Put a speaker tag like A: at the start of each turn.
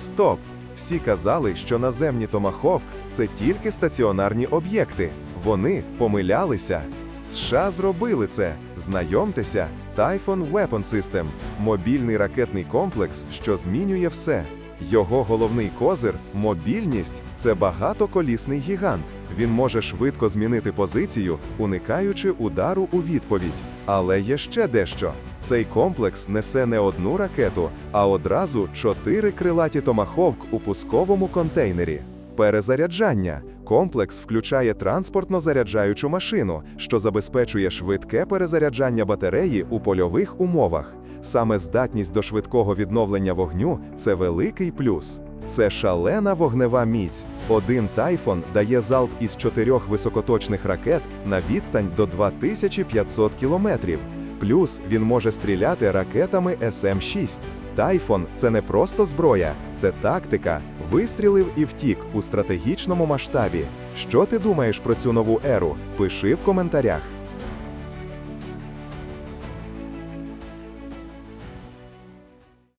A: Стоп! Всі казали, що наземні Томаховк це тільки стаціонарні об'єкти. Вони помилялися. США зробили це. Знайомтеся, Typhoon Weapon System – мобільний ракетний комплекс, що змінює все. Його головний козир мобільність це багатоколісний гігант. Він може швидко змінити позицію, уникаючи удару у відповідь. Але є ще дещо. Цей комплекс несе не одну ракету, а одразу чотири крилаті томаховк у пусковому контейнері. Перезаряджання. Комплекс включає транспортно-заряджаючу машину, що забезпечує швидке перезаряджання батареї у польових умовах. Саме здатність до швидкого відновлення вогню це великий плюс. Це шалена вогнева міць. Один тайфон дає залп із чотирьох високоточних ракет на відстань до 2500 кілометрів. Плюс він може стріляти ракетами СМ-6. Тайфон це не просто зброя, це тактика. Вистрілив і втік у стратегічному масштабі. Що ти думаєш про цю нову еру? Пиши в коментарях.